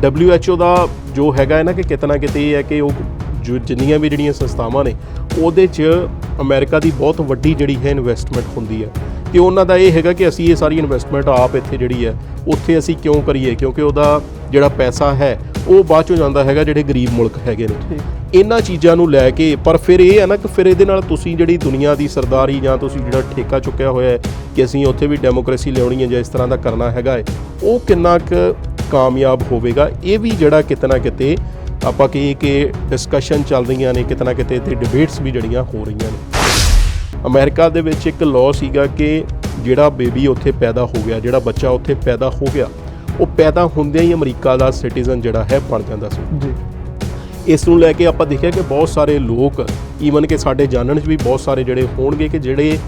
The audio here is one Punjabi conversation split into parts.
WHO ਦਾ ਜੋ ਹੈਗਾ ਹੈ ਨਾ ਕਿ ਕਿਤਨਾ ਕਿਤੇ ਇਹ ਹੈ ਕਿ ਉਹ ਜੋ ਜਿੰਨੀਆਂ ਵੀ ਜਿਹੜੀਆਂ ਸੰਸਥਾਵਾਂ ਨੇ ਉਹਦੇ 'ਚ ਅਮਰੀਕਾ ਦੀ ਬਹੁਤ ਵੱਡੀ ਜਿਹੜੀ ਹੈ ਇਨਵੈਸਟਮੈਂਟ ਹੁੰਦੀ ਹੈ। ਤੇ ਉਹਨਾਂ ਦਾ ਇਹ ਹੈਗਾ ਕਿ ਅਸੀਂ ਇਹ ਸਾਰੀ ਇਨਵੈਸਟਮੈਂਟ ਆਪ ਇੱਥੇ ਜਿਹੜੀ ਹੈ ਉੱਥੇ ਅਸੀਂ ਕਿਉਂ ਕਰੀਏ? ਕਿਉਂਕਿ ਉਹਦਾ ਜਿਹੜਾ ਪੈਸਾ ਹੈ ਉਹ ਬਾਅਦ ਚੋਂ ਜਾਂਦਾ ਹੈਗਾ ਜਿਹੜੇ ਗਰੀਬ ਮੁਲਕ ਹੈਗੇ ਨੇ। ਇਹਨਾਂ ਚੀਜ਼ਾਂ ਨੂੰ ਲੈ ਕੇ ਪਰ ਫਿਰ ਇਹ ਹੈ ਨਾ ਕਿ ਫਿਰ ਇਹਦੇ ਨਾਲ ਤੁਸੀਂ ਜਿਹੜੀ ਦੁਨੀਆ ਦੀ ਸਰਦਾਰੀ ਜਾਂ ਤੁਸੀਂ ਜਿਹੜਾ ਠੇਕਾ ਚੁੱਕਿਆ ਹੋਇਆ ਹੈ ਕਿ ਅਸੀਂ ਉੱਥੇ ਵੀ ਡੈਮੋਕ੍ਰੇਸੀ ਲਿਆਉਣੀ ਹੈ ਜਾਂ ਇਸ ਤਰ੍ਹਾਂ ਦਾ ਕਰਨਾ ਹੈਗਾ ਹੈ ਉਹ ਕਿੰਨਾ ਕੁ ਕਾਮਯਾਬ ਹੋਵੇਗਾ। ਇਹ ਵੀ ਜਿਹੜਾ ਕਿਤਨਾ ਕਿਤੇ ਆਪਾਂ ਕਹੀਏ ਕਿ ਡਿਸਕਸ਼ਨ ਚੱਲ ਰਹੀਆਂ ਨੇ ਕਿਤਨਾ ਕਿਤੇ ਤੇ ਡਿਬੇਟਸ ਵੀ ਜਿਹੜੀਆਂ ਹੋ ਰਹੀਆਂ ਨੇ। ਅਮਰੀਕਾ ਦੇ ਵਿੱਚ ਇੱਕ ਲਾਅ ਸੀਗਾ ਕਿ ਜਿਹੜਾ ਬੇਬੀ ਉੱਥੇ ਪੈਦਾ ਹੋ ਗਿਆ ਜਿਹੜਾ ਬੱਚਾ ਉੱਥੇ ਪੈਦਾ ਹੋ ਗਿਆ ਉਹ ਪੈਦਾ ਹੁੰਦਿਆਂ ਹੀ ਅਮਰੀਕਾ ਦਾ ਸਿਟੀਜ਼ਨ ਜਿਹੜਾ ਹੈ ਬਣ ਜਾਂਦਾ ਸੀ। ਜੀ। ਇਸ ਨੂੰ ਲੈ ਕੇ ਆਪਾਂ ਦੇਖਿਆ ਕਿ ਬਹੁਤ ਸਾਰੇ ਲੋਕ ਈਵਨ ਕਿ ਸਾਡੇ ਜਾਣਨ 'ਚ ਵੀ ਬਹੁਤ ਸਾਰੇ ਜਿਹੜੇ ਹੋਣਗੇ ਕਿ ਜਿਹੜੇ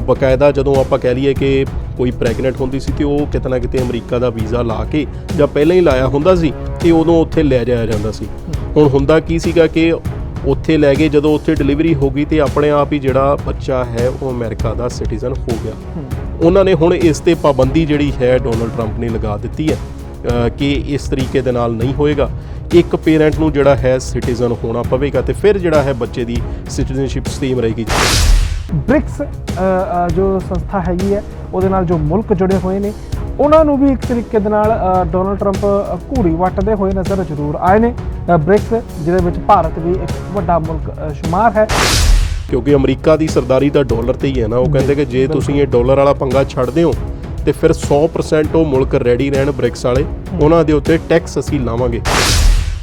ਬਕਾਇਦਾ ਜਦੋਂ ਆਪਾਂ ਕਹਿ ਲਈਏ ਕਿ ਕੋਈ ਪ੍ਰੈਗਨੈਂਟ ਹੁੰਦੀ ਸੀ ਤੇ ਉਹ ਕਿਤੇ ਨਾ ਕਿਤੇ ਅਮਰੀਕਾ ਦਾ ਵੀਜ਼ਾ ਲਾ ਕੇ ਜਾਂ ਪਹਿਲਾਂ ਹੀ ਲਾਇਆ ਹੁੰਦਾ ਸੀ ਤੇ ਉਦੋਂ ਉੱਥੇ ਲੈ ਜਾਇਆ ਜਾਂਦਾ ਸੀ। ਹੁਣ ਹੁੰਦਾ ਕੀ ਸੀਗਾ ਕਿ ਉੱਥੇ ਲੈ ਗਏ, ਜਦੋਂ ਉੱਥੇ ਡਿਲੀਵਰੀ ਹੋ ਗਈ ਤੇ ਆਪਣੇ ਆਪ ਹੀ ਜਿਹੜਾ ਬੱਚਾ ਹੈ ਉਹ ਅਮਰੀਕਾ ਦਾ ਸਿਟੀਜ਼ਨ ਹੋ ਗਿਆ। ਉਹਨਾਂ ਨੇ ਹੁਣ ਇਸ ਤੇ ਪਾਬੰਦੀ ਜਿਹੜੀ ਹੈ ਡੋਨਲਡ ਟਰੰਪ ਨੇ ਲਗਾ ਦਿੱਤੀ ਹੈ ਕਿ ਇਸ ਤਰੀਕੇ ਦੇ ਨਾਲ ਨਹੀਂ ਹੋਏਗਾ। ਇੱਕ ਪੇਰੈਂਟ ਨੂੰ ਜਿਹੜਾ ਹੈ ਸਿਟੀਜ਼ਨ ਹੋਣਾ ਪਵੇਗਾ ਤੇ ਫਿਰ ਜਿਹੜਾ ਹੈ ਬੱਚੇ ਦੀ ਸਿਟੀਜ਼ਨਸ਼ਿਪ ਸਕੀਮ ਰਹੇਗੀ। ਬ੍ਰਿਕਸ ਜੋ ਸੰਸਥਾ ਹੈਗੀ ਹੈ ਉਹਦੇ ਨਾਲ ਜੋ ਮੁਲਕ ਜੁੜੇ ਹੋਏ ਨੇ ਉਹਨਾਂ ਨੂੰ ਵੀ ਇੱਕ ਤਰੀਕੇ ਦੇ ਨਾਲ ਡੋਨਲਡ ਟਰੰਪ ਘੂਰੀ ਵੱਟਦੇ ਹੋਏ ਨਜ਼ਰ ਜ਼ਰੂਰ ਆਏ ਨੇ। ਬ੍ਰਿਕਸ ਜਿਹਦੇ ਵਿੱਚ ਭਾਰਤ ਵੀ ਇੱਕ ਵੱਡਾ ਮੁਲਕ ਸ਼ੁਮਾਰ ਹੈ। ਕਿਉਂਕਿ ਅਮਰੀਕਾ ਦੀ ਸਰਦਾਰੀ ਤਾਂ ਡਾਲਰ ਤੇ ਹੀ ਹੈ ਨਾ ਉਹ ਕਹਿੰਦੇ ਕਿ ਜੇ ਤੁਸੀਂ ਇਹ ਡਾਲਰ ਵਾਲਾ ਪੰਗਾ ਛੱਡਦੇ ਹੋ ਤੇ ਫਿਰ 100% ਉਹ ਮੁਲਕ ਰੈਡੀ ਰਹਿਣ ਬ੍ਰਿਕਸ ਵਾਲੇ ਉਹਨਾਂ ਦੇ ਉੱਤੇ ਟੈਕਸ ਅਸੀਂ ਲਾਵਾਂਗੇ।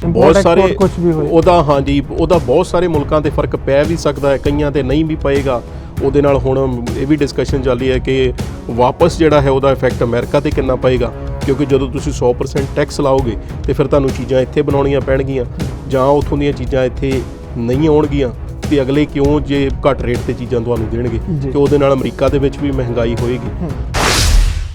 ਬਹੁਤ ਸਾਰੇ ਕੁਝ ਵੀ ਹੋਏ। ਉਹਦਾ ਹਾਂਜੀ ਉਹਦਾ ਬਹੁਤ ਸਾਰੇ ਮੁਲਕਾਂ ਤੇ ਫ਼ਰਕ ਪੈ ਵੀ ਸਕਦਾ ਹੈ ਕਈਆਂ ਤੇ ਨਹੀਂ ਵੀ ਪਏਗਾ। ਉਹਦੇ ਨਾਲ ਹੁਣ ਇਹ ਵੀ ਡਿਸਕਸ਼ਨ ਚੱਲ ਹੈ ਕਿ ਵਾਪਸ ਜਿਹੜਾ ਹੈ ਉਹਦਾ ਇਫੈਕਟ ਅਮਰੀਕਾ ਤੇ ਕਿੰਨਾ ਪਏਗਾ? ਕਿਉਂਕਿ ਜਦੋਂ ਤੁਸੀਂ 100% ਟੈਕਸ ਲਾਓਗੇ ਤੇ ਫਿਰ ਤੁਹਾਨੂੰ ਚੀਜ਼ਾਂ ਇੱਥੇ ਬਣਾਉਣੀਆਂ ਪੈਣਗੀਆਂ ਜਾਂ ਉੱਥੋਂ ਦੀਆਂ ਚੀਜ਼ਾਂ ਇੱਥੇ ਨਹੀਂ ਆਉਣਗੀਆਂ ਤੇ ਅਗਲੇ ਕਿਉਂ ਜੇ ਘੱਟ ਰੇਟ ਤੇ ਚੀਜ਼ਾਂ ਤੁਹਾਨੂੰ ਦੇਣਗੇ। ਤੇ ਉਹਦੇ ਨਾਲ ਅਮਰੀਕਾ ਦੇ ਵਿੱਚ ਵੀ ਮਹਿੰਗਾਈ ਹੋਏਗੀ।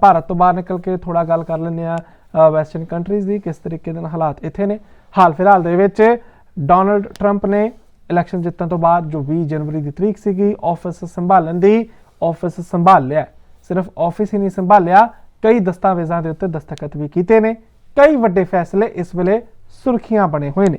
ਭਾਰਤ ਤੋਂ ਬਾਹਰ ਨਿਕਲ ਕੇ ਥੋੜਾ ਗੱਲ ਕਰ ਲੈਂਦੇ ਆ ਵੈਸਟਰਨ ਕੰਟਰੀਜ਼ ਦੀ ਕਿਸ ਤਰੀਕੇ ਦੇ ਨਾਲ ਹਾਲਾਤ ਇੱਥੇ ਨੇ। ਹਾਲ ਫਿਲਹਾਲ ਦੇ ਵਿੱਚ ਡੋਨਲਡ ਟਰੰਪ ਨੇ ਇਲੈਕਸ਼ਨ ਜਿੱਤਣ ਤੋਂ ਬਾਅਦ ਜੋ 20 ਜਨਵਰੀ ਦੀ ਤਰੀਕ ਸੀਗੀ ਆਫਿਸ ਸੰਭਾਲਣ ਦੀ ਆਫਿਸ ਸੰਭਾਲ ਲਿਆ ਸਿਰਫ ਆਫਿਸ ਹੀ ਨਹੀਂ ਸੰਭਾਲਿਆ ਕਈ ਦਸਤਾਵੇਜ਼ਾਂ ਦੇ ਉੱਤੇ ਦਸਤਖਤ ਵੀ ਕੀਤੇ ਨੇ ਕਈ ਵੱਡੇ ਫੈਸਲੇ ਇਸ ਵੇਲੇ ਸੁਰਖੀਆਂ ਬਣੇ ਹੋਏ ਨੇ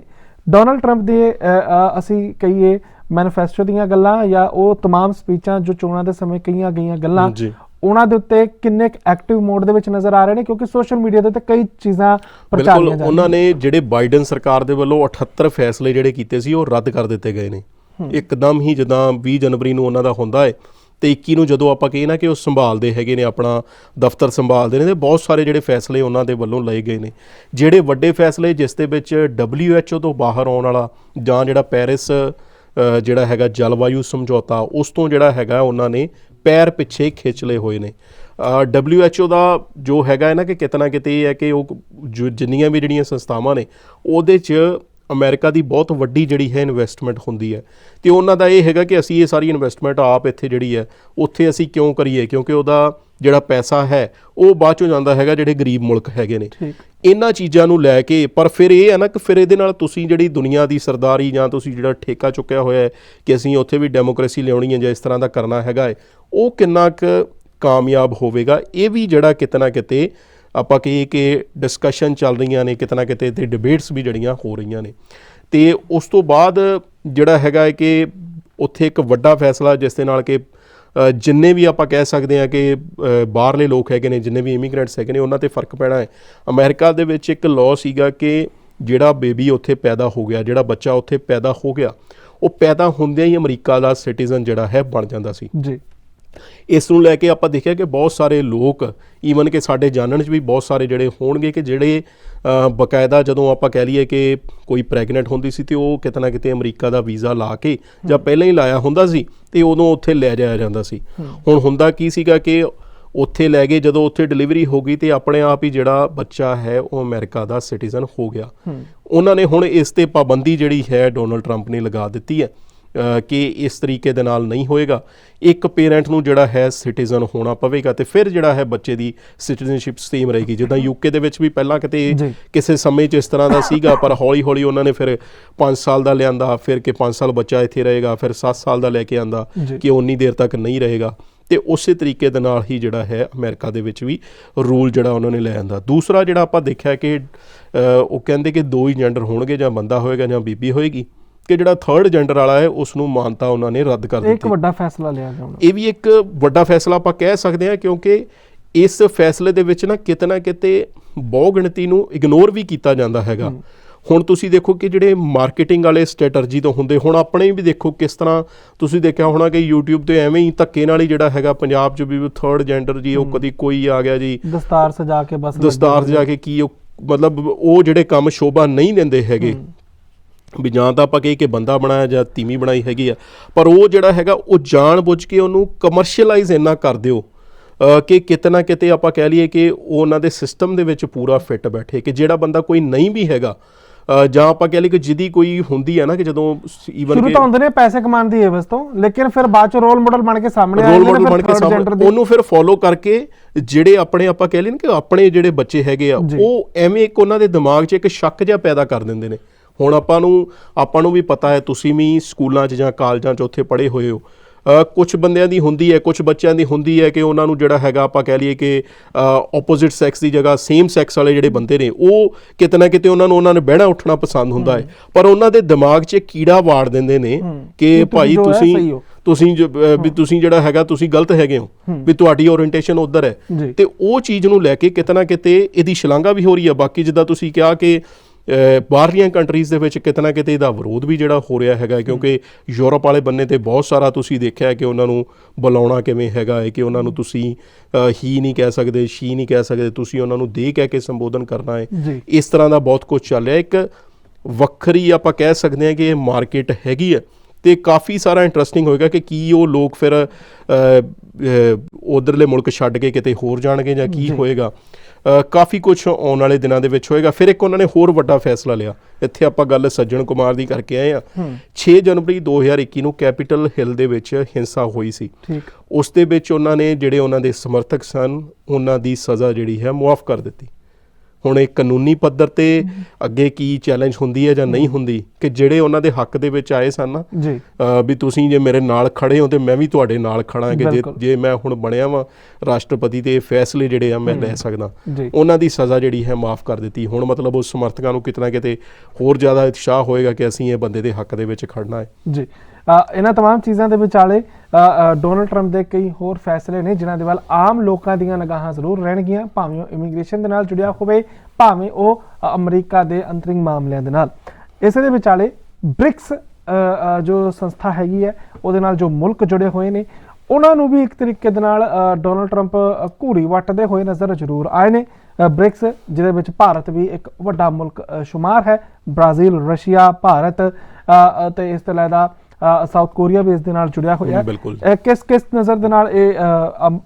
ਡੋਨਲਡ ਟਰੰਪ ਦੇ ਅ, ਅ, ਅਸੀਂ ਕਹੀਏ ਮੈਨੀਫੈਸਟੋ ਦੀਆਂ ਗੱਲਾਂ ਜਾਂ ਉਹ तमाम ਸਪੀਚਾਂ ਜੋ ਚੋਣਾਂ ਦੇ ਸਮੇਂ ਕਈਆਂ ਗਈਆਂ ਗੱਲਾਂ ਜੀ। ਉਹਨਾਂ ਦੇ ਉੱਤੇ ਕਿੰਨੇ ਐਕਟਿਵ ਮੋਡ ਦੇ ਵਿੱਚ ਨਜ਼ਰ ਆ ਰਹੇ ਨੇ ਕਿਉਂਕਿ ਸੋਸ਼ਲ ਮੀਡੀਆ ਦੇ ਉੱਤੇ ਕਈ ਚੀਜ਼ਾਂ ਪ੍ਰਚਾਰੀਆਂ ਬਿਲਕੁਲ ਜਾ ਉਹਨਾਂ ਨੇ ਜਿਹੜੇ ਬਾਈਡਨ ਸਰਕਾਰ ਦੇ ਵੱਲੋਂ 78 ਫੈਸਲੇ ਜਿਹੜੇ ਕੀਤੇ ਸੀ ਉਹ ਰੱਦ ਕਰ ਦਿੱਤੇ ਗਏ ਨੇ। ਇੱਕਦਮ ਹੀ ਜਦਾਂ 20 ਜਨਵਰੀ ਨੂੰ ਉਹਨਾਂ ਦਾ ਹੁੰਦਾ ਹੈ ਤੇ 21 ਨੂੰ ਜਦੋਂ ਆਪਾਂ ਕਹੀਏ ਨਾ ਕਿ ਉਹ ਸੰਭਾਲਦੇ ਹੈਗੇ ਨੇ ਆਪਣਾ ਦਫ਼ਤਰ ਸੰਭਾਲਦੇ ਨੇ ਤੇ ਬਹੁਤ ਸਾਰੇ ਜਿਹੜੇ ਫੈਸਲੇ ਉਹਨਾਂ ਦੇ ਵੱਲੋਂ ਲਏ ਗਏ ਨੇ। ਜਿਹੜੇ ਵੱਡੇ ਫੈਸਲੇ ਜਿਸ ਦੇ ਵਿੱਚ WHO ਤੋਂ ਬਾਹਰ ਆਉਣ ਵਾਲਾ ਜਾਂ ਜਿਹੜਾ ਪੈਰਿਸ ਜਿਹੜਾ ਹੈਗਾ ਜਲਵਾਯੂ ਸਮਝੌਤਾ ਉਸ ਤੋਂ ਜਿਹੜਾ ਹੈਗਾ ਉਹਨਾਂ ਨੇ ਪੈਰ ਪਿੱਛੇ ਖਿੱਚ ਹੋਏ ਨੇ। ਅ, WHO ਦਾ ਜੋ ਹੈਗਾ ਹੈ ਨਾ ਕਿ ਕਿਤਨਾ ਕਿਤੇ ਇਹ ਹੈ ਕਿ ਉਹ ਜੋ ਜਿੰਨੀਆਂ ਵੀ ਜਿਹੜੀਆਂ ਸੰਸਥਾਵਾਂ ਨੇ ਉਹਦੇ 'ਚ ਅਮਰੀਕਾ ਦੀ ਬਹੁਤ ਵੱਡੀ ਜਿਹੜੀ ਹੈ ਇਨਵੈਸਟਮੈਂਟ ਹੁੰਦੀ ਹੈ। ਤੇ ਉਹਨਾਂ ਦਾ ਇਹ ਹੈਗਾ ਕਿ ਅਸੀਂ ਇਹ ਸਾਰੀ ਇਨਵੈਸਟਮੈਂਟ ਆਪ ਇੱਥੇ ਜਿਹੜੀ ਹੈ ਉੱਥੇ ਅਸੀਂ ਕਿਉਂ ਕਰੀਏ? ਕਿਉਂਕਿ ਉਹਦਾ ਜਿਹੜਾ ਪੈਸਾ ਹੈ ਉਹ ਬਾਅਦ ਚੋਂ ਜਾਂਦਾ ਹੈਗਾ ਜਿਹੜੇ ਗਰੀਬ ਮੁਲਕ ਹੈਗੇ ਨੇ। ਇਹਨਾਂ ਚੀਜ਼ਾਂ ਨੂੰ ਲੈ ਕੇ ਪਰ ਫਿਰ ਇਹ ਹੈ ਨਾ ਕਿ ਫਿਰ ਇਹਦੇ ਨਾਲ ਤੁਸੀਂ ਜਿਹੜੀ ਦੁਨੀਆ ਦੀ ਸਰਦਾਰੀ ਜਾਂ ਤੁਸੀਂ ਜਿਹੜਾ ਠੇਕਾ ਚੁੱਕਿਆ ਹੋਇਆ ਹੈ ਕਿ ਅਸੀਂ ਉੱਥੇ ਵੀ ਡੈਮੋਕ੍ਰੇਸੀ ਲਿਆਉਣੀ ਹੈ ਜਾਂ ਇਸ ਤਰ੍ਹਾਂ ਦਾ ਕਰਨਾ ਹੈਗਾ ਹੈ ਉਹ ਕਿੰਨਾ ਕੁ ਕਾਮਯਾਬ ਹੋਵੇਗਾ ਇਹ ਵੀ ਜਿਹੜਾ ਕਿਤਨਾ ਕਿਤੇ ਆਪਾਂ ਕਹੀਏ ਕਿ ਡਿਸਕਸ਼ਨ ਚੱਲ ਰਹੀਆਂ ਨੇ ਕਿਤਨਾ ਕਿਤੇ ਤੇ ਡਿਬੇਟਸ ਵੀ ਜਿਹੜੀਆਂ ਹੋ ਰਹੀਆਂ ਨੇ। ਤੇ ਉਸ ਤੋਂ ਬਾਅਦ ਜਿਹੜਾ ਹੈਗਾ ਹੈ ਕਿ ਉੱਥੇ ਇੱਕ ਵੱਡਾ ਫੈਸਲਾ ਜਿਸ ਦੇ ਨਾਲ ਕਿ ਜਿੰਨੇ ਵੀ ਆਪਾਂ ਕਹਿ ਸਕਦੇ ਹਾਂ ਕਿ ਬਾਹਰਲੇ ਲੋਕ ਹੈਗੇ ਨੇ, ਜਿੰਨੇ ਵੀ ਇਮੀਗ੍ਰੈਂਟਸ ਹੈਗੇ ਨੇ, ਉਹਨਾਂ ਤੇ ਫ਼ਰਕ ਪੈਣਾ ਹੈ। ਅਮਰੀਕਾ ਦੇ ਵਿੱਚ ਇੱਕ ਲਾਅ ਸੀਗਾ ਕਿ ਜਿਹੜਾ ਬੇਬੀ ਉੱਥੇ ਪੈਦਾ ਹੋ ਗਿਆ, ਜਿਹੜਾ ਬੱਚਾ ਉੱਥੇ ਪੈਦਾ ਹੋ ਗਿਆ, ਉਹ ਪੈਦਾ ਹੁੰਦਿਆਂ ਹੀ ਅਮਰੀਕਾ ਦਾ ਸਿਟੀਜ਼ਨ ਜਿਹੜਾ ਹੈ ਬਣ ਜਾਂਦਾ ਸੀ। ਜੀ। ਇਸ ਨੂੰ ਲੈ ਕੇ ਆਪਾਂ ਦੇਖਿਆ ਕਿ ਬਹੁਤ ਸਾਰੇ ਲੋਕ ਈਵਨ ਕਿ ਸਾਡੇ ਜਾਣਨ 'ਚ ਵੀ ਬਹੁਤ ਸਾਰੇ ਜਿਹੜੇ ਹੋਣਗੇ ਕਿ ਜਿਹੜੇ ਬਕਾਇਦਾ ਜਦੋਂ ਆਪਾਂ ਕਹਿ ਲਈਏ ਕਿ ਕੋਈ ਪ੍ਰੈਗਨੈਂਟ ਹੁੰਦੀ ਸੀ ਤੇ ਉਹ ਕਿਤੇ ਨਾ ਕਿਤੇ ਅਮਰੀਕਾ ਦਾ ਵੀਜ਼ਾ ਲਾ ਕੇ ਜਾਂ ਪਹਿਲਾਂ ਹੀ ਲਾਇਆ ਹੁੰਦਾ ਸੀ ਤੇ ਉਦੋਂ ਉੱਥੇ ਲੈ ਜਾਇਆ ਜਾਂਦਾ ਸੀ। ਹੁਣ ਹੁੰਦਾ ਕੀ ਸੀਗਾ ਕਿ ਉੱਥੇ ਲੈ ਗਏ ਜਦੋਂ ਉੱਥੇ ਡਿਲੀਵਰੀ ਹੋ ਗਈ ਤੇ ਆਪਣੇ ਆਪ ਹੀ ਜਿਹੜਾ ਬੱਚਾ ਹੈ ਉਹ ਅਮਰੀਕਾ ਦਾ ਸਿਟੀਜ਼ਨ ਹੋ ਗਿਆ। ਉਹਨਾਂ ਨੇ ਹੁਣ ਇਸ ਤੇ ਪਾਬੰਦੀ ਜਿਹੜੀ ਹੈ ਡੋਨਲਡ ਟਰੰਪ ਨੇ ਲਗਾ ਦਿੱਤੀ ਹੈ। ਕਿ ਇਸ ਤਰੀਕੇ ਦੇ ਨਾਲ ਨਹੀਂ ਹੋਏਗਾ। ਇੱਕ ਪੇਰੈਂਟ ਨੂੰ ਜਿਹੜਾ ਹੈ ਸਿਟੀਜ਼ਨ ਹੋਣਾ ਪਵੇਗਾ ਤੇ ਫਿਰ ਜਿਹੜਾ ਹੈ ਬੱਚੇ ਦੀ ਸਿਟੀਜ਼ਨਸ਼ਿਪ ਸਕੀਮ ਰਹੇਗੀ। ਜਿੱਦਾਂ ਯੂਕੇ ਦੇ ਵਿੱਚ ਵੀ ਪਹਿਲਾਂ ਕਿਤੇ। ਕਿਸੇ ਸਮੇਂ 'ਚ ਇਸ ਤਰ੍ਹਾਂ ਦਾ ਸੀਗਾ ਪਰ ਹੌਲੀ ਹੌਲੀ ਉਹਨਾਂ ਨੇ ਫਿਰ 5 ਸਾਲ ਦਾ ਲਿਆਂਦਾ ਫਿਰ ਕਿ 5 ਸਾਲ ਬੱਚਾ ਇੱਥੇ ਰਹੇਗਾ ਫਿਰ 7 ਸਾਲ ਦਾ ਲੈ ਕੇ ਆਂਦਾ। ਕਿ ਉਨੀ ਦੇਰ ਤੱਕ ਨਹੀਂ ਰਹੇਗਾ। ਤੇ ਉਸੇ ਤਰੀਕੇ ਦੇ ਨਾਲ ਹੀ ਜਿਹੜਾ ਹੈ ਅਮਰੀਕਾ ਦੇ ਵਿੱਚ ਵੀ ਰੂਲ ਜਿਹੜਾ ਉਹਨਾਂ ਨੇ ਲੈ ਆਂਦਾ। ਦੂਸਰਾ ਜਿਹੜਾ ਆਪਾਂ ਦੇਖਿਆ ਕਿ ਉਹ ਕਹਿੰਦੇ ਕਿ ਦੋ ਹੀ ਜੈਂਡਰ ਹੋਣਗੇ ਜਾਂ ਬੰਦਾ ਹੋਏਗਾ ਜਾਂ ਬੀਬੀ ਹੋਏਗੀ। ਕਿ ਜਿਹੜਾ ਥਰਡ ਜੈਂਡਰ ਵਾਲਾ ਹੈ ਉਸ ਨੂੰ ਮਾਨਤਾ ਉਹਨਾਂ ਨੇ ਰੱਦ ਕਰ ਇੱਕ ਦਿੱਤੀ। ਵੱਡਾ ਫੈਸਲਾ ਲਿਆ ਗਿਆ ਉਹਨਾਂ ਇਹ ਵੀ ਇੱਕ ਵੱਡਾ ਫੈਸਲਾ ਆਪਾਂ ਕਹਿ ਸਕਦੇ ਹਾਂ ਕਿਉਂਕਿ ਇਸ ਫੈਸਲੇ ਦੇ ਵਿੱਚ ਨਾ ਕਿਤੇ ਨਾ ਕਿਤੇ ਬਹੁ ਗਿਣਤੀ ਨੂੰ ਇਗਨੋਰ ਵੀ ਕੀਤਾ ਜਾਂਦਾ ਹੈਗਾ। ਹੁਣ ਤੁਸੀਂ ਦੇਖੋ ਕਿ ਜਿਹੜੇ ਮਾਰਕੀਟਿੰਗ ਵਾਲੇ ਸਟ੍ਰੈਟਜੀ ਤੋਂ ਹੁੰਦੇ ਹੁਣ ਆਪਣੇ ਵੀ ਦੇਖੋ ਕਿਸ ਤਰ੍ਹਾਂ ਤੁਸੀਂ ਦੇਖਿਆ ਹੋਣਾ ਕਿ YouTube ਤੇ ਐਵੇਂ ਹੀ ਧੱਕੇ ਨਾਲ ਹੀ ਜਿਹੜਾ ਹੈਗਾ ਪੰਜਾਬ 'ਚ ਵੀ ਥਰਡ ਜੈਂਡਰ ਜੀ ਉਹ ਕਦੀ ਕੋਈ ਆ ਗਿਆ ਜੀ। ਦਸਤਾਰ ਸਜਾ ਕੇ ਬਸ ਦਸਤਾਰ ਜਾ ਕੇ ਕੀ ਉਹ ਮਤਲਬ ਉਹ ਜਿਹੜੇ ਕੰਮ ਸ਼ੋਭਾ ਨਹੀਂ ਦਿੰਦੇ ਹੈਗੇ। ਵੀ ਜਾਂ ਤਾਂ ਆਪਾਂ ਕਹੀ ਕਿ ਬੰਦਾ ਬਣਾਇਆ ਜਾਂ ਤੀਵੀਂ ਬਣਾਈ ਹੈਗੀ ਆ ਪਰ ਉਹ ਜਿਹੜਾ ਹੈਗਾ ਉਹ ਜਾਣ ਬੁੱਝ ਕੇ ਉਹਨੂੰ ਕਮਰਸ਼ੀਅਲਾਈਜ਼ ਇੰਨਾ ਕਰ ਦਿਓ ਕਿ ਕਿਤੇ ਨਾ ਕਿਤੇ ਆਪਾਂ ਕਹਿ ਲਈਏ ਕਿ ਉਹ ਉਹਨਾਂ ਦੇ ਸਿਸਟਮ ਦੇ ਵਿੱਚ ਪੂਰਾ ਫਿੱਟ ਬੈਠੇ ਕਿ ਜਿਹੜਾ ਬੰਦਾ ਕੋਈ ਨਹੀਂ ਵੀ ਹੈਗਾ ਜਾਂ ਆਪਾਂ ਕਹਿ ਲਈਏ ਕਿ ਜਿਹਦੀ ਕੋਈ ਹੁੰਦੀ ਹੈ ਨਾ ਕਿ ਜਦੋਂ ਈਵਨ ਸ਼ੁਰੂ ਤਾਂ ਹੁੰਦੇ ਨੇ ਪੈਸੇ ਕਮਾਉਣ ਦੀ ਬਸ ਤੋਂ ਲੇਕਿਨ ਫਿਰ ਬਾਅਦ ਚ ਰੋਲ ਮਾਡਲ ਬਣ ਕੇ ਸਾਹਮਣੇ ਰੋਲ ਜਾਂਦੇ ਨੇ, ਮਾਡਲ ਫਿਰ ਬਣ ਕੇ ਸਾਹਮਣੇ ਉਹਨੂੰ ਫਿਰ ਫੋਲੋ ਕਰਕੇ ਜਿਹੜੇ ਆਪਣੇ ਆਪਾਂ ਕਹਿ ਲਈਏ ਨਾ ਕਿ ਆਪਣੇ ਜਿਹੜੇ ਬੱਚੇ ਹੈਗੇ ਆ। ਉਹ ਐਵੇਂ ਇੱਕ ਉਹਨਾਂ ਦੇ ਦਿਮਾਗ 'ਚ ਇੱਕ ਸ਼ੱਕ ਜਿਹਾ ਪੈਦਾ ਕਰ ਦਿੰਦੇ ਨੇ ਹੁਣ ਆਪਾਂ ਨੂੰ ਆਪਾਂ ਨੂੰ ਵੀ ਪਤਾ ਹੈ ਤੁਸੀਂ ਵੀ ਸਕੂਲਾਂ 'ਚ ਜਾਂ ਕਾਲਜਾਂ 'ਚ ਉੱਥੇ ਪੜ੍ਹੇ ਹੋਏ ਹੋ। ਕੁਝ ਬੰਦਿਆਂ ਦੀ ਹੁੰਦੀ ਹੈ ਕੁਝ ਬੱਚਿਆਂ ਦੀ ਹੁੰਦੀ ਹੈ ਕਿ ਉਹਨਾਂ ਨੂੰ ਜਿਹੜਾ ਹੈਗਾ ਆਪਾਂ ਕਹਿ ਲਈਏ ਕਿ ਆਪੋਜ਼ਿਟ ਸੈਕਸ ਦੀ ਜਗ੍ਹਾ ਸੇਮ ਸੈਕਸ ਵਾਲੇ ਜਿਹੜੇ ਬੰਦੇ ਨੇ ਉਹ ਕਿਤੇ ਨਾ ਕਿਤੇ ਉਹਨਾਂ ਨੂੰ ਉਹਨਾਂ ਨੇ ਬਹਿਣਾ ਉੱਠਣਾ ਪਸੰਦ ਹੁੰਦਾ ਹੈ। ਪਰ ਉਹਨਾਂ ਦੇ ਦਿਮਾਗ 'ਚ ਕੀੜਾ ਵਾੜ ਦਿੰਦੇ ਨੇ ਕਿ ਭਾਈ ਤੁਸੀਂ। ਤੁਸੀਂ ਵੀ ਤੁਸੀਂ ਜਿਹੜਾ ਹੈਗਾ ਤੁਸੀਂ ਗਲਤ ਹੈਗੇ ਹੋ ਵੀ ਤੁਹਾਡੀ ਓਰੀਐਂਟੇਸ਼ਨ ਉਧਰ ਹੈ। ਤੇ ਉਹ ਚੀਜ਼ ਨੂੰ ਲੈ ਕੇ ਕਿਤੇ ਨਾ ਕਿਤੇ ਇਹਦੀ ਸ਼ਲਾਘਾ ਵੀ ਹੋ ਰਹੀ ਹੈ। ਬਾਕੀ ਜਿੱਦਾਂ ਤੁਸੀਂ ਕਿਹਾ ਕਿ ਬਾਹਰਲੀਆਂ ਕੰਟਰੀਜ਼ ਦੇ ਵਿੱਚ ਕਿਤੇ ਨਾ ਕਿਤੇ ਇਹਦਾ ਵਿਰੋਧ ਵੀ ਜਿਹੜਾ ਹੋ ਰਿਹਾ ਹੈਗਾ ਕਿਉਂਕਿ ਯੂਰਪ ਵਾਲੇ ਬੰਨੇ ਤੇ ਬਹੁਤ ਸਾਰਾ ਤੁਸੀਂ ਦੇਖਿਆ ਕਿ ਉਹਨਾਂ ਨੂੰ ਬੁਲਾਉਣਾ ਕਿਵੇਂ ਹੈਗਾ ਹੈ ਕਿ ਉਹਨਾਂ ਨੂੰ ਤੁਸੀਂ ਹੀ ਨਹੀਂ ਕਹਿ ਸਕਦੇ ਸ਼ੀ ਨਹੀਂ ਕਹਿ ਸਕਦੇ ਤੁਸੀਂ ਉਹਨਾਂ ਨੂੰ ਦੇ ਕਹਿ ਕੇ ਸੰਬੋਧਨ ਕਰਨਾ ਹੈ। ਇਸ ਤਰ੍ਹਾਂ ਦਾ ਬਹੁਤ ਕੁਝ ਚੱਲ ਰਿਹਾ ਇੱਕ ਵੱਖਰੀ ਆਪਾਂ ਕਹਿ ਸਕਦੇ ਹਾਂ ਕਿ ਇਹ ਮਾਰਕੀਟ ਹੈਗੀ ਹੈ ਤੇ ਕਾਫੀ ਸਾਰਾ ਇੰਟਰਸਟਿੰਗ ਹੋਏਗਾ ਕਿ ਕੀ ਉਹ ਲੋਕ ਫਿਰ ਉਧਰਲੇ ਮੁਲਕ ਛੱਡ ਕੇ ਕਿਤੇ ਹੋਰ ਜਾਣਗੇ ਜਾਂ ਕੀ ਹੋਏਗਾ। ਕਾਫੀ ਕੁਝ ਆਉਣ ਵਾਲੇ ਦਿਨਾਂ ਦੇ ਵਿੱਚ ਹੋਏਗਾ। ਫਿਰ ਇੱਕ ਉਹਨਾਂ ਨੇ ਹੋਰ ਵੱਡਾ ਫੈਸਲਾ ਲਿਆ। ਇੱਥੇ ਆਪਾਂ ਗੱਲ ਸੱਜਣ ਕੁਮਾਰ ਦੀ ਕਰਕੇ ਆਏ ਆ 6 ਜਨਵਰੀ 2021 ਨੂੰ ਕੈਪੀਟਲ ਹਿੱਲ ਦੇ ਵਿੱਚ ਹਿੰਸਾ ਹੋਈ ਸੀ। ਠੀਕ। ਉਸ ਦੇ ਵਿੱਚ ਉਹਨਾਂ ਨੇ ਜਿਹੜੇ ਉਹਨਾਂ ਦੇ ਸਮਰਥਕ ਸਨ ਉਹਨਾਂ ਦੀ ਸਜ਼ਾ ਜਿਹੜੀ ਹੈ ਮੁਆਫ ਕਰ ਦਿੱਤੀ। ਹੁਣ ਇਹ ਕਾਨੂੰਨੀ ਪੱਧਰ ਤੇ ਅੱਗੇ ਕੀ ਚੈਲੰਜ ਹੁੰਦੀ ਹੈ ਜਾਂ ਨਹੀਂ ਹੁੰਦੀ ਕਿ ਜਿਹੜੇ ਉਹਨਾਂ ਦੇ ਹੱਕ ਦੇ ਵਿੱਚ ਆਏ ਸਨ ਨਾ ਜੀ। ਵੀ ਤੁਸੀਂ ਜੇ ਮੇਰੇ ਨਾਲ ਖੜੇ ਹੋ ਤੇ ਮੈਂ ਵੀ ਤੁਹਾਡੇ ਨਾਲ ਖੜਾ ਕਿ ਜੇ। ਜੇ ਮੈਂ ਹੁਣ ਬਣਿਆ ਵਾਂ ਰਾਸ਼ਟਰਪਤੀ ਤੇ ਇਹ ਫੈਸਲੇ ਜਿਹੜੇ ਆ ਮੈਂ ਲੈ ਸਕਦਾ। ਉਹਨਾਂ ਦੀ ਸਜ਼ਾ ਜਿਹੜੀ ਹੈ ਮਾਫ ਕਰ ਦਿੱਤੀ। ਹੁਣ ਮਤਲਬ ਉਸ ਸਮਰਥਕਾਂ ਨੂੰ ਕਿਤਨਾ ਕਿਤੇ ਹੋਰ ਜ਼ਿਆਦਾ ਉਤਸ਼ਾਹ ਹੋਏਗਾ ਕਿ ਅਸੀਂ ਇਹ ਬੰਦੇ ਦੇ ਹੱਕ ਦੇ ਵਿੱਚ ਖੜਨਾ ਹੈ। ਜੀ। ਇਹਨਾਂ तमाम ਚੀਜ਼ਾਂ ਦੇ ਵਿਚਾਲੇ ਅ, ਅ, ਡੋਨਲਡ ਟਰੰਪ ਦੇ ਕਈ ਹੋਰ ਫੈਸਲੇ ਨੇ ਜਿਨ੍ਹਾਂ ਦੇ ਵੱਲ ਆਮ ਲੋਕਾਂ ਦੀਆਂ ਨਿਗਾਹਾਂ ਜ਼ਰੂਰ ਰਹਿਣਗੀਆਂ ਭਾਵੇਂ ਉਹ ਇਮੀਗ੍ਰੇਸ਼ਨ ਦੇ ਨਾਲ ਜੁੜਿਆ ਹੋਵੇ ਭਾਵੇਂ ਉਹ ਅ, ਅਮਰੀਕਾ ਦੇ ਅੰਤਰਿੰਗ ਮਾਮਲਿਆਂ ਦੇ ਨਾਲ ਇਸੇ ਦੇ ਵਿਚਾਲੇ ਬ੍ਰਿਕਸ ਜੋ ਸੰਸਥਾ ਹੈਗੀ ਹੈ ਉਹਦੇ ਨਾਲ ਜੋ ਮੁਲਕ ਜੁੜੇ ਹੋਏ ਨੇ ਉਹਨਾਂ ਨੂੰ ਵੀ ਇੱਕ ਤਰੀਕੇ ਦੇ ਨਾਲ ਅ, ਡੋਨਲਡ ਟਰੰਪ ਅ, ਘੂਰੀ ਵੱਟਦੇ ਹੋਏ ਨਜ਼ਰ ਜ਼ਰੂਰ ਆਏ ਨੇ ਅ, ਬ੍ਰਿਕਸ ਜਿਹਦੇ ਵਿੱਚ ਭਾਰਤ ਵੀ ਇੱਕ ਵੱਡਾ ਮੁਲਕ ਅ, ਸ਼ੁਮਾਰ ਹੈ ਬ੍ਰਾਜ਼ੀਲ ਰਸ਼ੀਆ ਭਾਰਤ ਅ, ਅ, ਤੇ ਇਸ ਤੋਂ ਇਲਾਵਾ ਅ, ਸਾਊਥ ਕੋਰੀਆ ਇਸ ਦੇ ਨਾਲ ਜੁੜਿਆ ਹੋਇਆ ਹੈ। ਕਿਸ ਕਿਸ ਨਜ਼ਰ ਦੇ ਨਾਲ ਇਹ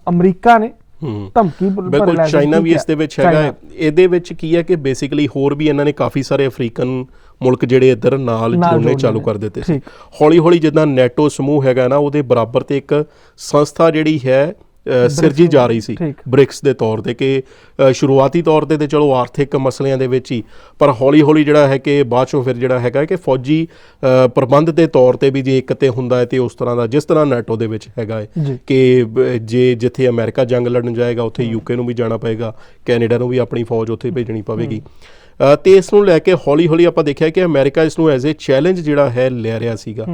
ਅਮਰੀਕਾ ਨੇ ਧਮਕੀ ਬਿਲਕੁਲ ਚਾਈਨਾ ਵੀ ਇਸ ਦੇ ਵਿੱਚ ਹੈਗਾ। ਇਹਦੇ ਵਿੱਚ ਕੀ ਹੈ ਕਿ ਬੇਸਿਕਲੀ ਹੋਰ ਵੀ ਇਹਨਾਂ ਨੇ ਕਾਫੀ ਸਾਰੇ ਅਫਰੀਕਨ ਮੁਲਕ ਜਿਹੜੇ ਇੱਧਰ ਨਾਲ ਜੁੜਨੇ ਚਾਲੂ। ਕਰ ਦਿੱਤੇ ਸੀ। ਹੌਲੀ ਹੌਲੀ ਜਿੱਦਾਂ ਨੈਟੋ ਸਮੂਹ ਹੈਗਾ ਨਾ ਉਹਦੇ ਬਰਾਬਰ ਤੇ ਇੱਕ ਸੰਸਥਾ ਜਿਹੜੀ ਹੈ ਸਿਰਜੀ ਜਾ ਰਹੀ ਸੀ। ਬ੍ਰਿਕਸ ਦੇ ਤੌਰ ਤੇ ਕਿ ਸ਼ੁਰੂਆਤੀ ਤੌਰ ਤੇ ਤੇ ਚਲੋ ਆਰਥਿਕ ਮਸਲਿਆਂ ਦੇ ਵਿੱਚ ਹੀ ਪਰ ਹੌਲੀ ਹੌਲੀ ਜਿਹੜਾ ਹੈ ਕਿ ਬਾਅਦ ਚੋਂ ਫਿਰ ਜਿਹੜਾ ਹੈਗਾ ਕਿ ਫੌਜੀ ਪ੍ਰਬੰਧ ਦੇ ਤੌਰ ਤੇ ਵੀ ਜੇ ਇੱਕ ਤੇ ਹੁੰਦਾ ਹੈ ਤੇ ਉਸ ਤਰ੍ਹਾਂ ਦਾ ਜਿਸ ਤਰ੍ਹਾਂ ਨੈਟੋ ਦੇ ਵਿੱਚ ਹੈਗਾ ਹੈ। ਕਿ ਜੇ ਜਿੱਥੇ ਅਮਰੀਕਾ ਜੰਗ ਲੜਨ ਜਾਏਗਾ ਉੱਥੇ ਯੂਕੇ ਨੂੰ ਵੀ ਜਾਣਾ ਪਏਗਾ ਕੈਨੇਡਾ ਨੂੰ ਵੀ ਆਪਣੀ ਫੌਜ ਉੱਥੇ ਭੇਜਣੀ ਪਵੇਗੀ। ਤੇ ਇਸ ਨੂੰ ਲੈ ਕੇ ਹੌਲੀ ਹੌਲੀ ਆਪਾਂ ਦੇਖਿਆ ਕਿ ਅਮਰੀਕਾ ਇਸ ਨੂੰ ਐਜ਼ ਅ ਚੈਲੰਜ ਜਿਹੜਾ ਹੈ ਲੈ ਰਿਹਾ ਸੀਗਾ।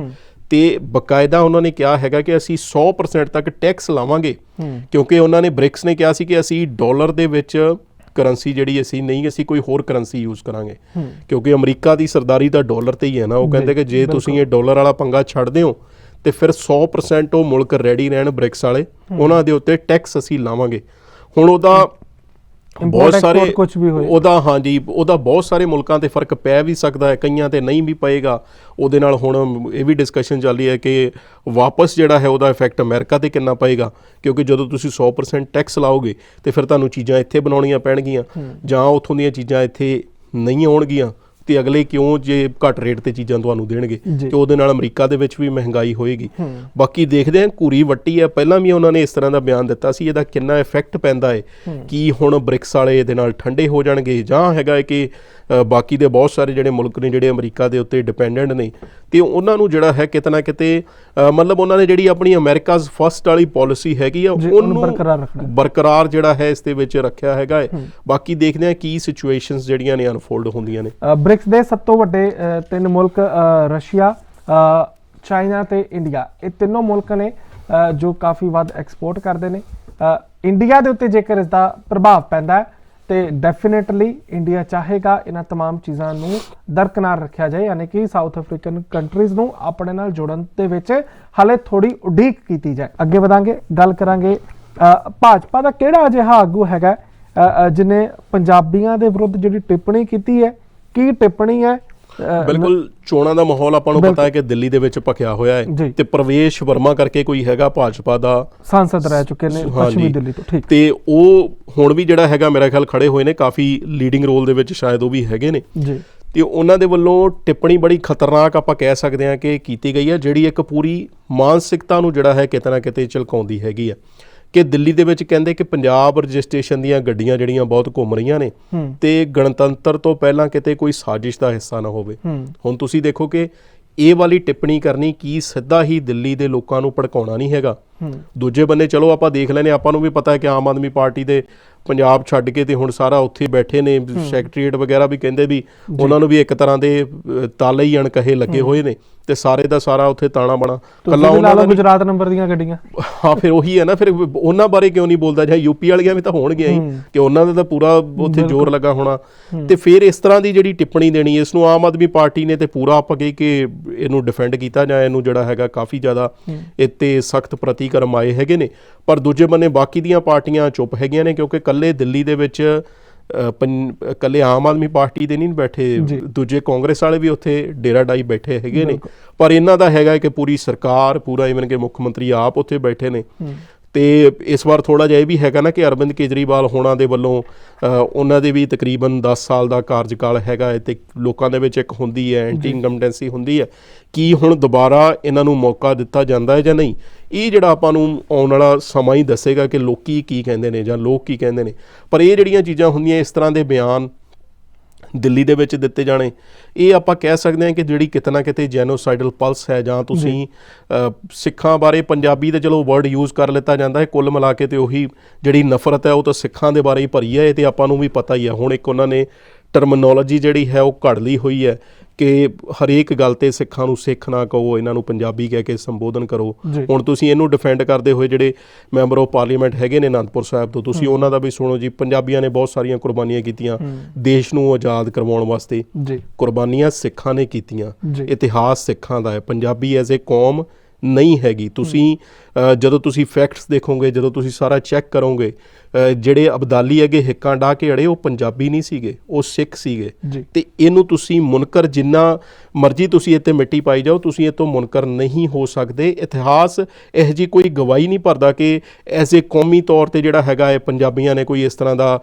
ਤੇ ਬਕਾਇਦਾ ਉਹਨਾਂ ਨੇ ਕਿਹਾ ਹੈਗਾ ਕਿ ਅਸੀਂ 100% ਤੱਕ ਟੈਕਸ ਲਾਵਾਂਗੇ। ਕਿਉਂਕਿ ਉਹਨਾਂ ਨੇ ਬ੍ਰਿਕਸ ਨੇ ਕਿਹਾ ਸੀ ਕਿ ਅਸੀਂ ਡਾਲਰ ਦੇ ਵਿੱਚ ਕਰੰਸੀ ਜਿਹੜੀ ਅਸੀਂ ਨਹੀਂ ਅਸੀਂ ਕੋਈ ਹੋਰ ਕਰੰਸੀ ਯੂਜ਼ ਕਰਾਂਗੇ। ਕਿਉਂਕਿ ਅਮਰੀਕਾ ਦੀ ਸਰਦਾਰੀ ਤਾਂ ਡਾਲਰ ਤੇ ਹੀ ਹੈ ਨਾ ਉਹ ਕਹਿੰਦੇ ਕਿ ਜੇ ਤੁਸੀਂ ਇਹ ਡਾਲਰ ਵਾਲਾ ਪੰਗਾ ਛੱਡਦੇ ਹੋ ਤੇ ਫਿਰ 100% ਉਹ ਮੁਲਕ ਰੈਡੀ ਰਹਿਣ ਬ੍ਰਿਕਸ ਵਾਲੇ ਉਹਨਾਂ ਦੇ ਉੱਤੇ ਟੈਕਸ ਅਸੀਂ ਲਾਵਾਂਗੇ। ਹੁਣ ਉਹਦਾ ਬਹੁਤ ਸਾਰੇ ਕੁਛ ਵੀ ਹੋਏ। ਉਹਦਾ ਹਾਂਜੀ ਉਹਦਾ ਬਹੁਤ ਸਾਰੇ ਮੁਲਕਾਂ ਤੇ ਫ਼ਰਕ ਪੈ ਵੀ ਸਕਦਾ ਹੈ ਕਈਆਂ ਤੇ ਨਹੀਂ ਵੀ ਪਏਗਾ। ਉਹਦੇ ਨਾਲ ਹੁਣ ਇਹ ਵੀ ਡਿਸਕਸ਼ਨ ਚੱਲ ਰਹੀ ਹੈ ਕਿ ਵਾਪਸ ਜਿਹੜਾ ਹੈ ਉਹਦਾ ਇਫੈਕਟ ਅਮਰੀਕਾ ਤੇ ਕਿੰਨਾ ਪਏਗਾ? ਕਿਉਂਕਿ ਜਦੋਂ ਤੁਸੀਂ 100% ਟੈਕਸ ਲਾਓਗੇ ਤੇ ਫਿਰ ਤੁਹਾਨੂੰ ਚੀਜ਼ਾਂ ਇੱਥੇ ਬਣਾਉਣੀਆਂ ਪੈਣਗੀਆਂ ਜਾਂ ਉੱਥੋਂ ਦੀਆਂ ਚੀਜ਼ਾਂ ਇੱਥੇ ਨਹੀਂ ਆਉਣਗੀਆਂ। ਤੇ ਅਗਲੇ ਕਿਉਂ ਜੇ ਘੱਟ ਰੇਟ ਤੇ ਚੀਜ਼ਾਂ ਤੁਹਾਨੂੰ ਦੇਣਗੇ। ਤੇ ਉਹਦੇ ਨਾਲ ਅਮਰੀਕਾ ਦੇ ਵਿੱਚ ਵੀ ਮਹਿੰਗਾਈ ਹੋਏਗੀ। ਬਾਕੀ ਦੇਖਦੇ ਹਾਂ ਘੂਰੀ ਵੱਟੀ ਹੈ। ਪਹਿਲਾਂ ਵੀ ਉਹਨਾਂ ਨੇ ਇਸ ਤਰ੍ਹਾਂ ਦਾ ਬਿਆਨ ਦਿੱਤਾ ਸੀ ਇਹਦਾ ਕਿੰਨਾ ਇਫੈਕਟ ਪੈਂਦਾ ਹੈ ਕੀ ਹੁਣ ਬ੍ਰਿਕਸ ਵਾਲੇ ਇਹਦੇ ਨਾਲ ਠੰਡੇ ਹੋ ਜਾਣਗੇ ਜਾਂ ਹੈਗਾ ਕਿ ਬਾਕੀ ਦੇ ਬਹੁਤ ਸਾਰੇ ਜਿਹੜੇ ਮੁਲਕ ਨੇ ਜਿਹੜੇ ਅਮਰੀਕਾ ਦੇ ਉੱਤੇ ਡਿਪੈਂਡੈਂਟ ਨੇ ਤੇ ਉਹਨਾਂ ਨੂੰ ਜਿਹੜਾ ਹੈ ਕਿਤੇ ਨਾ ਕਿਤੇ ਮਤਲਬ ਉਹਨਾਂ ਨੇ ਜਿਹੜੀ ਆਪਣੀ ਅਮਰੀਕਾਜ਼ ਫਸਟ ਵਾਲੀ ਪਾਲਿਸੀ ਹੈਗੀ ਆ ਉਹਨੂੰ ਬਰਕਰਾਰ ਰੱਖਣਾ। ਬਰਕਰਾਰ ਜਿਹੜਾ ਹੈ ਇਸ ਦੇ ਵਿੱਚ ਰੱਖਿਆ ਹੈਗਾ ਹੈ। ਬਾਕੀ ਦੇਖਦੇ ਆ ਕੀ ਸਿਚੁਏਸ਼ਨਸ ਜਿਹੜੀਆਂ ਨੇ ਅਨਫੋਲਡ ਹੁੰਦੀਆਂ ਨੇ। ਬ੍ਰਿਕਸ ਦੇ ਸਭ ਤੋਂ ਵੱਡੇ ਤਿੰਨ ਮੁਲਕ ਰਸ਼ੀਆ ਚਾਈਨਾ ਤੇ ਇੰਡੀਆ। ਇਹ ਤਿੰਨੋਂ ਮੁਲਕ ਨੇ ਜੋ ਕਾਫੀ ਵੱਧ ਐਕਸਪੋਰਟ ਕਰਦੇ ਨੇ। ਇੰਡੀਆ ਦੇ ਉੱਤੇ ਜੇਕਰ ਇਸ ਦਾ ਪ੍ਰਭਾਵ ਪੈਂਦਾ ਹੈ ਤੇ ਡੈਫੀਨਿਟਲੀ ਇੰਡੀਆ ਚਾਹੇਗਾ ਇਹਨਾਂ तमाम ਚੀਜ਼ਾਂ ਨੂੰ ਦਰਕਨਾਰ ਰੱਖਿਆ ਜਾਏ ਯਾਨੀ ਕਿ ਸਾਊਥ ਅਫਰੀਕਨ ਕੰਟਰੀਜ਼ ਨੂੰ ਆਪਣੇ ਨਾਲ ਜੋੜਨ ਦੇ ਵਿੱਚ ਹਾਲੇ ਥੋੜੀ ਉਡੀਕ ਕੀਤੀ ਜਾਏ ਅੱਗੇ ਵਧਾਂਗੇ ਗੱਲ ਕਰਾਂਗੇ ਅ, ਭਾਜਪਾ ਦਾ ਕਿਹੜਾ ਅਜਿਹਾ ਆਗੂ ਹੈਗਾ ਅ, ਅ, ਜਿਨੇ ਪੰਜਾਬੀਆਂ ਦੇ ਵਿਰੁੱਧ ਜਿਹੜੀ ਟਿੱਪਣੀ ਕੀਤੀ ਹੈ ਕੀ ਟਿੱਪਣੀ ਹੈ ਅ, ਬਿਲਕੁਲ ਚੋਣਾਂ ਦਾ ਮਾਹੌਲ ਆਪਾਂ ਨੂੰ ਪਤਾ ਹੈ ਕਿ ਦਿੱਲੀ ਦੇ ਵਿੱਚ ਭਖਿਆ ਹੋਇਆ। ਹੈ ਤੇ ਪ੍ਰਵੇਸ਼ ਵਰਮਾ ਕਰਕੇ ਕੋਈ ਹੈਗਾ ਭਾਜਪਾ ਦਾ ਸਾਂਸਦ ਰਹਿ ਚੁੱਕੇ ਨੇ। ਪੱਛਮੀ ਦਿੱਲੀ ਤੋਂ ਠੀਕ। ਤੇ ਉਹ ਹੁਣ ਵੀ ਜਿਹੜਾ ਹੈਗਾ ਮੇਰਾ ਖਿਆਲ ਖੜੇ ਹੋਏ ਨੇ ਕਾਫੀ ਲੀਡਿੰਗ ਰੋਲ ਦੇ ਵਿੱਚ ਸ਼ਾਇਦ ਉਹ ਵੀ ਹੈਗੇ ਨੇ। ਜੀ। ਤੇ ਉਹਨਾਂ ਦੇ ਵੱਲੋਂ ਟਿੱਪਣੀ ਬੜੀ ਖਤਰਨਾਕ ਆਪਾਂ ਕਹਿ ਸਕਦੇ ਹਾਂ ਕਿ ਕੀਤੀ ਗਈ ਹੈ ਜਿਹੜੀ ਇੱਕ ਪੂਰੀ ਮਾਨਸਿਕਤਾ ਨੂੰ ਜਿਹੜਾ ਹੈ ਕਿਤੇ ਨਾ ਕਿਤੇ ਝਲਕਾਉਂਦੀ ਹੈਗੀ ਆ ਕਿ ਦਿੱਲੀ ਦੇ ਵਿੱਚ ਕਹਿੰਦੇ ਕਿ ਪੰਜਾਬ ਰਜਿਸਟ੍ਰੇਸ਼ਨ ਦੀਆਂ ਗੱਡੀਆਂ ਜਿਹੜੀਆਂ ਬਹੁਤ ਘੁੰਮ ਰਹੀਆਂ ਨੇ ਤੇ ਗਣਤੰਤਰ ਤੋਂ ਪਹਿਲਾਂ ਕਿਤੇ ਕੋਈ ਸਾਜ਼ਿਸ਼ ਦਾ ਹਿੱਸਾ ਨਾ ਹੋਵੇ। ਹੁਣ ਤੁਸੀਂ ਦੇਖੋ ਕਿ ਇਹ ਵਾਲੀ ਟਿੱਪਣੀ ਕਰਨੀ ਕੀ ਸਿੱਧਾ ਹੀ ਦਿੱਲੀ ਦੇ ਲੋਕਾਂ ਨੂੰ ਭੜਕਾਉਣਾ ਨਹੀਂ ਹੈਗਾ। ਦੂਜੇ ਬੰਨੇ ਚਲੋ ਆਪਾਂ ਦੇਖ ਲੈਨੇ ਆਪਾਂ ਨੂੰ ਵੀ ਪਤਾ ਹੈ ਕਿ ਆਮ ਆਦਮੀ ਪਾਰਟੀ ਦੇ ਪੰਜਾਬ ਛੱਡ ਕੇ ਤੇ ਹੁਣ ਸਾਰਾ ਉੱਥੇ ਬੈਠੇ ਨੇ ਸੈਕਟਰੀਏਟ ਵਗੈਰਾ ਵੀ ਕਹਿੰਦੇ ਵੀ ਉਹਨਾਂ ਨੂੰ ਵੀ ਇੱਕ ਤਰ੍ਹਾਂ ਦੇ ਤਾਲੇ ਹੀ ਅਣਕਹੇ ਲੱਗੇ ਹੋਏ ਨੇ ਤੇ ਸਾਰੇ ਦਾ ਸਾਰਾ ਉੱਥੇ ਤਾਣਾ ਬਣਾ। ਤੁਸੀਂ ਵੀ ਲਾ ਉਹਨਾਂ ਦਾ ਗੁਜਰਾਤ ਨੰਬਰ ਦੀਆਂ ਗੱਡੀਆਂ। ਹਾਂ ਫਿਰ ਉਹੀ ਹੈ ਨਾ ਫਿਰ ਉਹਨਾਂ ਬਾਰੇ ਕਿਉਂ ਨਹੀਂ ਬੋਲਦਾ? ਜਾਂ ਯੂਪੀ ਵਾਲੀਆਂ ਵੀ ਤਾਂ ਹੋਣਗੀਆਂ ਹੀ ਹੂੰ। ਕਿ ਉਹਨਾਂ ਦਾ ਤਾਂ ਪੂਰਾ ਉੱਥੇ ਜ਼ੋਰ ਲੱਗਾ ਹੋਣਾ। ਤੇ ਫਿਰ ਇਸ ਤਰ੍ਹਾਂ ਦੀ ਜਿਹੜੀ ਟਿੱਪਣੀ ਦੇਣੀ ਇਸ ਨੂੰ ਆਮ ਆਦਮੀ ਪਾਰਟੀ ਨੇ ਤੇ ਪੂਰਾ ਆਪਾਂ ਕਹੀ ਕਿ ਇਹਨੂੰ ਡਿਫੈਂਡ ਕੀਤਾ ਜਾਂ ਇਹਨੂੰ ਜਿਹੜਾ ਹੈਗਾ ਕਾਫੀ ਜ਼ਿਆਦਾ ਇੱਥੇ ਸਖਤ ਪ੍ਰਤੀਕਰਮ ਆਏ ਹੈਗੇ ਨੇ। ਪਰ ਦੂਜੇ ਬੰਨੇ ਬਾਕੀ ਦੀਆਂ ਪਾਰਟੀਆਂ ਚੁੱਪ ਹੈਗੀਆਂ ਨੇ ਕਿਉਂਕਿ ਕੱਲੇ ਦਿੱਲੀ ਦੇ ਵਿੱਚ ਕੱਲੇ ਆਮ ਆਦਮੀ ਪਾਰਟੀ ਦੇ ਨਹੀਂ ਬੈਠੇ। ਦੂਜੇ ਕਾਂਗਰਸ ਵਾਲੇ ਵੀ ਉੱਥੇ ਡੇਰਾ ਡਾਈ ਬੈਠੇ ਹੈਗੇ ਨੇ। ਪਰ ਇਹਨਾਂ ਦਾ ਹੈਗਾ ਕਿ ਪੂਰੀ ਸਰਕਾਰ ਪੂਰਾ ਇਵਨ ਕਿ ਮੁੱਖ ਮੰਤਰੀ ਆਪ ਉੱਥੇ ਬੈਠੇ ਨੇ। ਤੇ ਇਸ ਵਾਰ ਥੋੜਾ ਜਿਹਾ ਇਹ ਵੀ ਹੈਗਾ ਨਾ ਕਿ ਅਰਵਿੰਦ ਕੇਜਰੀਵਾਲ ਹੋਣਾ ਦੇ ਵੱਲੋਂ ਉਹਨਾਂ ਦੇ ਵੀ ਤਕਰੀਬਨ 10 ਸਾਲ ਦਾ ਕਾਰਜਕਾਲ ਹੈਗਾ ਹੈ ਤੇ ਲੋਕਾਂ ਦੇ ਵਿੱਚ ਇੱਕ ਹੁੰਦੀ ਹੈ ਐਂਟੀ ਇਨਕਮਟੈਂਸੀ ਹੁੰਦੀ ਹੈ। ਕੀ ਹੁਣ ਦੁਬਾਰਾ ਇਹਨਾਂ ਨੂੰ ਮੌਕਾ ਦਿੱਤਾ ਜਾਂਦਾ ਹੈ ਜਾਂ ਨਹੀਂ? ਇਹ ਜਿਹੜਾ ਆਪਾਂ ਨੂੰ ਆਉਣ ਵਾਲਾ ਸਮਾਂ ਹੀ ਦੱਸੇਗਾ ਕਿ ਲੋਕੀ ਕੀ ਕਹਿੰਦੇ ਨੇ ਜਾਂ ਲੋਕ ਕੀ ਕਹਿੰਦੇ ਨੇ। ਪਰ ਇਹ ਜਿਹੜੀਆਂ ਚੀਜ਼ਾਂ ਹੁੰਦੀਆਂ ਇਸ ਤਰ੍ਹਾਂ ਦੇ ਬਿਆਨ ਦਿੱਲੀ ਦੇ ਵਿੱਚ ਦਿੱਤੇ ਜਾਣੇ। ਇਹ ਆਪਾਂ ਕਹਿ ਸਕਦੇ ਹਾਂ ਕਿ ਜਿਹੜੀ ਕਿਤੇ ਨਾ ਕਿਤੇ ਜੈਨੋਸਾਈਡਲ ਪਲਸ ਹੈ ਜਾਂ ਤੁਸੀਂ ਸਿੱਖਾਂ ਬਾਰੇ ਪੰਜਾਬੀ ਤੇ ਚਲੋ ਵਰਡ ਯੂਜ਼ ਕਰ ਲਿੱਤਾ ਜਾਂਦਾ ਹੈ ਕੁੱਲ ਮਿਲਾ ਕੇ ਤੇ ਉਹੀ ਜਿਹੜੀ ਨਫ਼ਰਤ ਹੈ ਉਹ ਤਾਂ ਸਿੱਖਾਂ ਦੇ ਬਾਰੇ ਹੀ ਭਰੀ ਹੈ ਇਹ ਤੇ ਆਪਾਂ ਨੂੰ ਵੀ ਪਤਾ ਹੀ ਹੈ। ਹੁਣ ਇੱਕ ਉਹਨਾਂ ਨੇ ਟਰਮੀਨੋਲੋਜੀ ਜਿਹੜੀ ਹੈ ਉਹ ਘੜ ਲਈ ਹੋਈ ਹੈ ਕਿ ਹਰੇਕ ਗੱਲ ਤੇ ਸਿੱਖਾਂ ਨੂੰ ਸਿੱਖ ਨਾ ਕਹੋ ਇਹਨਾਂ ਨੂੰ ਪੰਜਾਬੀ ਕਹਿ ਕੇ ਸੰਬੋਧਨ ਕਰੋ। ਹੁਣ ਤੁਸੀਂ ਇਹਨੂੰ ਡਿਫੈਂਡ ਕਰਦੇ ਹੋਏ ਜਿਹੜੇ ਮੈਂਬਰ ਆਫ ਪਾਰਲੀਮੈਂਟ ਹੈਗੇ ਨੇ ਅਨੰਦਪੁਰ ਸਾਹਿਬ ਤੋਂ ਤੁਸੀਂ ਉਹਨਾਂ ਦਾ ਵੀ ਸੁਣੋ ਜੀ ਪੰਜਾਬੀਆਂ ਨੇ ਬਹੁਤ ਸਾਰੀਆਂ ਕੁਰਬਾਨੀਆਂ ਕੀਤੀਆਂ ਦੇਸ਼ ਨੂੰ ਆਜ਼ਾਦ ਕਰਵਾਉਣ ਵਾਸਤੇ। ਕੁਰਬਾਨੀਆਂ ਸਿੱਖਾਂ ਨੇ ਕੀਤੀਆਂ। ਇਤਿਹਾਸ ਸਿੱਖਾਂ ਦਾ ਹੈ। ਪੰਜਾਬੀ ਐਜ਼ ਅ ਕੌਮ ਨਹੀਂ ਹੈਗੀ। ਤੁਸੀਂ ਜਦੋਂ ਤੁਸੀਂ ਫੈਕਟਸ ਦੇਖੋਗੇ ਜਦੋਂ ਤੁਸੀਂ ਸਾਰਾ ਚੈੱਕ ਕਰੋਗੇ ਜਿਹੜੇ ਅਬਦਾਲੀ ਹੈਗੇ ਹਿੱਕਾਂ ਡਾ ਕੇ ਅੜੇ ਉਹ ਪੰਜਾਬੀ ਨਹੀਂ ਸੀਗੇ ਉਹ ਸਿੱਖ ਸੀਗੇ। ਤੇ ਇਹਨੂੰ ਤੁਸੀਂ ਮੁਨਕਰ ਜਿੰਨਾ ਮਰਜ਼ੀ ਤੁਸੀਂ ਇੱਥੇ ਮਿੱਟੀ ਪਾਈ ਜਾਓ ਤੁਸੀਂ ਇਹ ਤੋਂ ਮੁਨਕਰ ਨਹੀਂ ਹੋ ਸਕਦੇ। ਇਤਿਹਾਸ ਇਹ ਜੀ ਕੋਈ ਗਵਾਹੀ ਨਹੀਂ ਭਰਦਾ ਕਿ ਐਜ਼ ਅ ਕੌਮੀ ਤੌਰ ਤੇ ਜਿਹੜਾ ਹੈਗਾ ਹੈ ਪੰਜਾਬੀਆਂ ਨੇ ਕੋਈ ਇਸ ਤਰ੍ਹਾਂ ਦਾ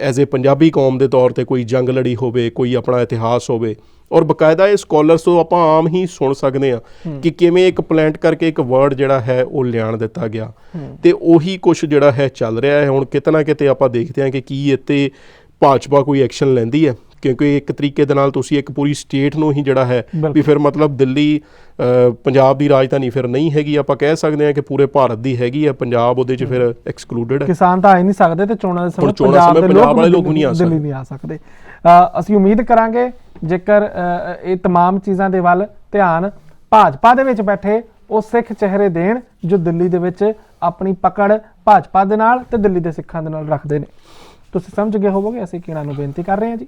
ਐਜ਼ ਅ ਪੰਜਾਬੀ ਕੌਮ ਦੇ ਤੌਰ ਤੇ ਕੋਈ ਜੰਗ ਲੜੀ ਹੋਵੇ ਕੋਈ ਆਪਣਾ ਇਤਿਹਾਸ ਹੋਵੇ। ਔਰ ਬਕਾਇਦਾ ਇਹ ਸਕਾਲਰਸ ਤੋਂ ਆਪਾਂ ਆਮ ਹੀ ਸੁਣ ਸਕਦੇ ਆ ਕਿ ਕਿਵੇਂ ਇੱਕ ਪਲਾਂਟ ਕਰਕੇ ਇੱਕ ਵਰਡ ਜਿਹੜਾ ਹੈ ਉਹ ਲਿਆਣ ਦਿੱਤਾ ਗਿਆ। ਤੇ ਉਹੀ ਕੁਝ ਜਿਹੜਾ ਹੈ ਚੱਲ ਰਿਹਾ ਹੈ। ਹੁਣ ਕਿਤੇ ਨਾ ਕਿਤੇ ਆਪਾਂ ਦੇਖਦੇ ਹਾਂ ਕਿ ਕੀ ਇੱਥੇ ਭਾਜਪਾ ਕੋਈ ਐਕਸ਼ਨ ਲੈਂਦੀ ਹੈ। ਕਿਉਂਕਿ ਇੱਕ ਤਰੀਕੇ ਦੇ ਨਾਲ ਤੁਸੀਂ ਇੱਕ ਪੂਰੀ ਸਟੇਟ ਨੂੰ ਹੀ ਜਿਹੜਾ ਹੈ ਵੀ ਬਿਲਕੁਲ। ਫਿਰ ਮਤਲਬ ਦਿੱਲੀ ਅ, ਪੰਜਾਬ ਦੀ ਰਾਜਧਾਨੀ ਫਿਰ ਨਹੀਂ ਹੈਗੀ ਆਪਾਂ ਕਹਿ ਸਕਦੇ ਹਾਂ ਕਿ ਪੂਰੇ ਭਾਰਤ ਦੀ ਹੈਗੀ ਹੈ ਪੰਜਾਬ ਉਹਦੇ 'ਚ ਫਿਰ ਐਕਸਕਲੂਡਡ ਹੈ ਕਿਸਾਨ ਤਾਂ ਆ ਹੀ ਨਹੀਂ ਸਕਦੇ ਤੇ ਚੋਣਾਂ ਦੇ ਸਮੇਂ ਹੁਣ ਚੋਣਾਂ ਸਮੇਂ ਦੇ ਪੰਜਾਬ ਵਾਲੇ ਲੋਕ ਵੀ ਨਹੀਂ ਆ ਦਿੱਲੀ ਸਕਦੇ। ਨਹੀਂ ਆ ਸਕਦੇ ਅ, ਅਸੀਂ ਉਮੀਦ ਕਰਾਂਗੇ ਜੇਕਰ ਅ, ਇਹ तमाम ਚੀਜ਼ਾਂ ਦੇ ਵੱਲ ਧਿਆਨ ਭਾਜਪਾ ਦੇ ਵਿੱਚ ਬੈਠੇ ਉਹ ਸਿੱਖ ਚਿਹਰੇ ਦੇਣ ਜੋ ਦਿੱਲੀ ਦੇ ਵਿੱਚ ਆਪਣੀ ਪਕੜ ਭਾਜਪਾ ਦੇ ਨਾਲ ਤੇ ਦਿੱਲੀ ਦੇ ਸਿੱਖਾਂ ਦੇ ਨਾਲ ਰੱਖਦੇ ਨੇ ਤੁਸੀਂ ਸਮਝ ਗਏ ਹੋਵੋਗੇ ਅਸੀਂ ਕਿਹਨਾਂ ਨੂੰ ਬੇਨਤੀ ਕਰ ਰਹੇ ਹਾਂ ਜੀ